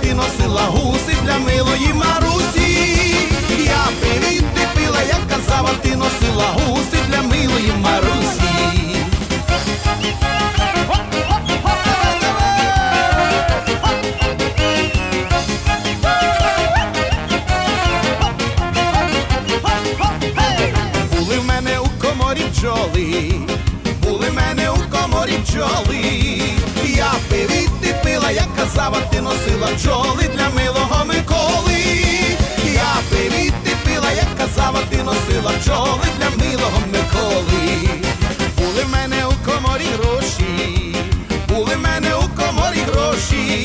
ти носила гуси для милої Марусі. Я пив і ти пила, я казала, ти носила гуси для милої Марусі. Були в мене у коморі бджоли, були в мене у коморі бджоли. І ти носила бджоли для милого Миколи. Я привіт ти пила, як казала, ти носила бджоли для милого Миколи. Були в мене у коморі гроші, були в мене у коморі гроші.